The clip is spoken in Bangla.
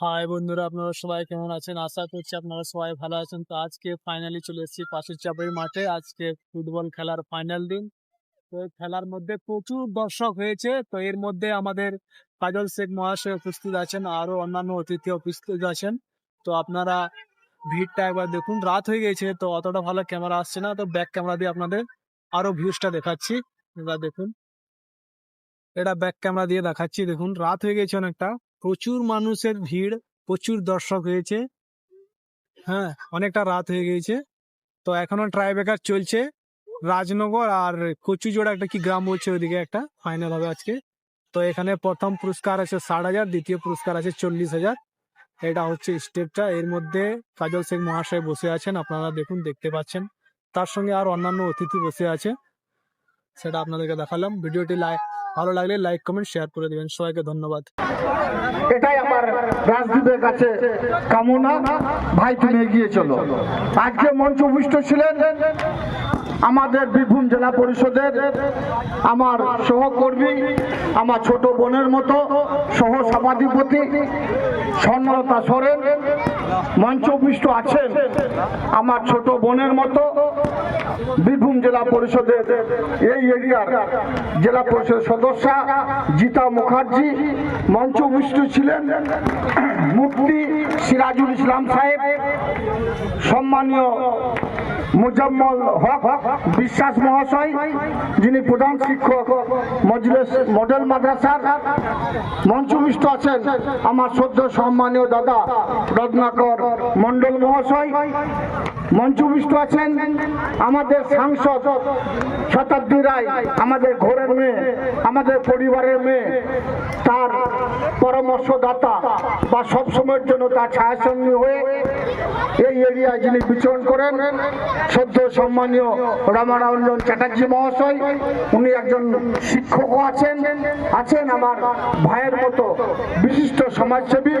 হাই বন্ধুরা, আপনারা সবাই কেমন আছেন? আশা করছি আপনারা সবাই ভালো আছেন। তো আজকে ফাইনালি চলে এসেছি পাশের চাপের মাঠে। আজকে ফুটবল খেলার ফাইনাল দিন। তো খেলার মধ্যে প্রচুর দর্শক হয়েছে। তো এর মধ্যে আমাদের কাজল শেখ মহাশয় উপস্থিত আছেন আরও অন্যান্য অতিথি উপস্থিত আছেন। তো আপনারা ভিড়টা একবার দেখুন। রাত হয়ে গেছে, তো অতটা ভালো ক্যামেরা আসছে না। তো ব্যাক ক্যামেরা দিয়ে আপনাদের আরও ভিউজটা দেখাচ্ছি। এবার দেখুন। এটা ব্যাক ক্যামেরা দিয়ে দেখাচ্ছি। দেখুন, রাত হয়ে গেছে অনেকটা। প্রচুর মানুষের ভিড়, প্রচুর দর্শক হয়েছে। হ্যাঁ অনেকটা রাত হয়ে গিয়েছে। তো এখনও ট্রাই বেকার চলছে। রাজনগর আর কচুজোড়া একটা কি গ্রাম বলছে ওইদিকে একটা ফাইনাল হবে আজকে। তো এখানে প্রথম পুরস্কার আছে ষাট হাজার, দ্বিতীয় পুরস্কার আছে চল্লিশ হাজার। এটা হচ্ছে স্টেপটা। এর মধ্যে কাজল শেখ মহাশয় বসে আছেন, আপনারা দেখুন, দেখতে পাচ্ছেন। তার সঙ্গে আর অন্যান্য অতিথি বসে আছে। সেটা আপনাদেরকে দেখালাম। ভিডিওটি লাইক ভালো লাগলে লাইক কমেন্ট শেয়ার করে দিবেন। সবাইকে ধন্যবাদ। এটাই আমার রাজদীপের কাছে কামনা। ভাই, তুমি এগিয়ে চলো। আজকে মঞ্চ উপবিষ্ট ছিলেন আমাদের বীরভূম জেলা পরিষদের আমার সহকর্মী, আমার ছোট বোনের মতো সহ সভাধিপতি স্বর্ণলতা সোরেন মঞ্চ উপবিষ্ট আছেন আমার ছোট বোনের মতো বীরভূম জেলা পরিষদের এই এরিয়ার জেলা পরিষদের সদস্যা জিতা মুখার্জি। মঞ্চ উপবিষ্ট ছিলেন মুফতি সিরাজুল ইসলাম সাহেব। সম্মানীয় মুজাম্মল হক বিশ্বাস মহাশয়, যিনি প্রধান শিক্ষক মডেল মাদ্রাসার মঞ্চবিষ্ট আছেন আমার সদ্য সম্মানীয় দাদা রত্নাকর মন্ডল মহাশয়। মঞ্চবিষ্ট আছেন আমাদের সাংসদ শতাব্দী রায়, আমাদের ঘরের মেয়ে, আমাদের পরিবারের মেয়ে, তার পরামর্শদাতা বা সবসময়ের জন্য তার ছায়াসঙ্গী হয়ে এই এরিয়ায় যিনি বিচরণ করেন সদ্য সম্মানীয় রামারঞ্জন চ্যাটার্জি মহাশয়, উনি একজন শিক্ষকও আছেন আছেন আমার ভাইয়ের মতো বিশিষ্ট সমাজসেবী।